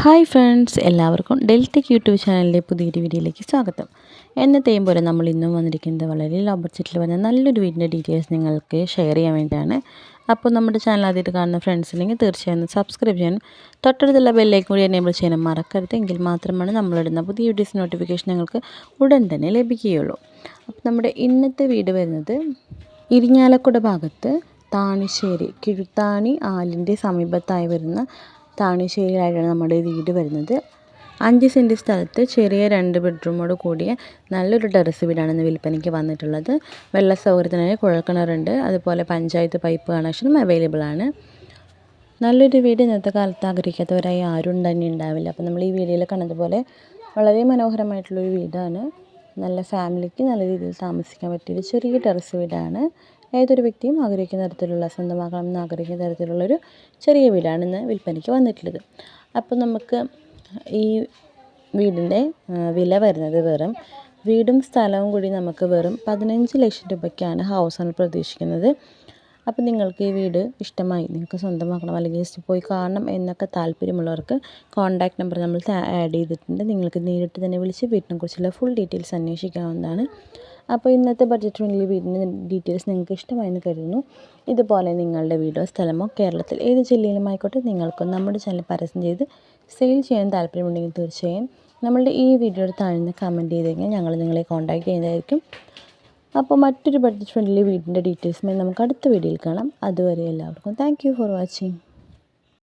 Hi friends എല്ലാവർക്കും ഡെൽറ്റിക് YouTube ചാനലിലെ പുതിയൊരു വീഡിയോയിലേക്ക് സ്വാഗതം. എന്നത്തെയും പോലെ നമ്മൾ ഇന്നും വന്നിരിക്കുന്നത് വളരെ ലോ ബഡ്ജറ്റിൽ വന്ന നല്ലൊരു വീടിന്റെ ഡീറ്റെയിൽസ് നിങ്ങൾക്ക് ഷെയർ ചെയ്യാൻ വേണ്ടിയാണ് അപ്പോൾ നമ്മുടെ ചാനൽ ആദ്യമായിട്ട് കാണുന്ന ഫ്രണ്ട്സ് ഉണ്ടെങ്കിൽ തീർച്ചയായും സബ്സ്ക്രൈബ് ചെയ്യാൻ തൊട്ടടുത്തുള്ള ബെല്ലേക്ക് കൂടി എനേബിൾ ചെയ്യാൻ മറക്കരുത്. എങ്കിൽ മാത്രമാണ് നമ്മളിടുന്ന പുതിയ വീഡിയോസ് നോട്ടിഫിക്കേഷൻ നിങ്ങൾക്ക് ഉടൻ തന്നെ ലഭിക്കുകയുള്ളൂ. അപ്പോൾ നമ്മുടെ ഇന്നത്തെ വീട് വരുന്നത് ഇരിഞ്ഞാലക്കുട ഭാഗത്ത് താണിശ്ശേരി കിഴുത്താണി ആലിന്റെ സമീപത്തായി വരുന്ന താണിശ്ശേരിയിലായിട്ടാണ് നമ്മുടെ വീട് വരുന്നത്. അഞ്ച് സെന്റ് സ്ഥലത്ത് ചെറിയ രണ്ട് ബെഡ്റൂമോട് കൂടിയ നല്ലൊരു ടെറസ് വീടാണ് ഇന്ന് വിൽപ്പനയ്ക്ക് വന്നിട്ടുള്ളത്. വെള്ള സൗകര്യത്തിനായി കുഴൽക്കിണറുണ്ട്. അതുപോലെ പഞ്ചായത്ത് പൈപ്പ് കണക്ഷനും അവൈലബിൾ ആണ്. നല്ലൊരു വീട് ഇന്നത്തെ കാലത്ത് ആഗ്രഹിക്കാത്തവരായി ആരും തന്നെ ഉണ്ടാവില്ല. അപ്പോൾ നമ്മൾ ഈ വീഡിയോയിൽ കണ്ടതുപോലെ വളരെ മനോഹരമായിട്ടുള്ളൊരു വീടാണ്. നല്ല ഫാമിലിക്ക് നല്ല രീതിയിൽ താമസിക്കാൻ പറ്റിയൊരു ചെറിയ ടെറസ് വീടാണ്. ഏതൊരു വ്യക്തിയും ആഗ്രഹിക്കുന്ന തരത്തിലുള്ള സ്വന്തമാക്കണമെന്ന് ആഗ്രഹിക്കുന്ന തരത്തിലുള്ളൊരു ചെറിയ വീടാണ് ഇന്ന് വിൽപ്പനയ്ക്ക് വന്നിട്ടുള്ളത്. അപ്പോൾ നമുക്ക് ഈ വീടിന്റെ വില വരുന്നത് വെറും വീടും സ്ഥലവും കൂടി നമുക്ക് വെറും പതിനഞ്ച് ലക്ഷം രൂപയ്ക്കാണ് ഹൗസ് ഓണർ പ്രതീക്ഷിക്കുന്നത്. അപ്പോൾ നിങ്ങൾക്ക് ഈ വീട് ഇഷ്ടമായി നിങ്ങൾക്ക് സ്വന്തമാക്കണം അല്ലെങ്കിൽ ജസ്റ്റ് പോയി കാണണം എന്നൊക്കെ താല്പര്യമുള്ളവർക്ക് കോൺടാക്റ്റ് നമ്പർ നമ്മൾ ആഡ് ചെയ്തിട്ടുണ്ട്. നിങ്ങൾക്ക് നേരിട്ട് തന്നെ വിളിച്ച് വീട്ടിനെക്കുറിച്ചുള്ള ഫുൾ ഡീറ്റെയിൽസ് അന്വേഷിക്കാവുന്നതാണ്. അപ്പോൾ ഇന്നത്തെ ബഡ്ജറ്റ് ഫ്രണ്ട്ലി വീടിന്റെ ഡീറ്റെയിൽസ് നിങ്ങൾക്ക് ഇഷ്ടമായെന്ന് കരുതുന്നു. ഇതുപോലെ നിങ്ങളുടെ വീടോ സ്ഥലമോ കേരളത്തിൽ ഏത് ജില്ലയിലും ആയിക്കോട്ടെ നിങ്ങൾക്കും നമ്മുടെ ചാനൽ പരസ്യം ചെയ്ത് സെയിൽ ചെയ്യാൻ താല്പര്യമുണ്ടെങ്കിൽ തീർച്ചയായും നമ്മളുടെ ഈ വീഡിയോയുടെ താഴ്ന്ന് കമന്റ് ചെയ്ത് കഴിഞ്ഞാൽ ഞങ്ങൾ നിങ്ങളെ കോൺടാക്റ്റ് ചെയ്യുന്നതായിരിക്കും. അപ്പോൾ മറ്റൊരു ബഡ്ജറ്റ് ഫ്രണ്ട്ലി വീടിന്റെ ഡീറ്റെയിൽസുമായി നമുക്ക് അടുത്ത വീഡിയോയിൽ കാണാം. അതുവരെ എല്ലാവർക്കും താങ്ക് ഫോർ വാച്ചിങ്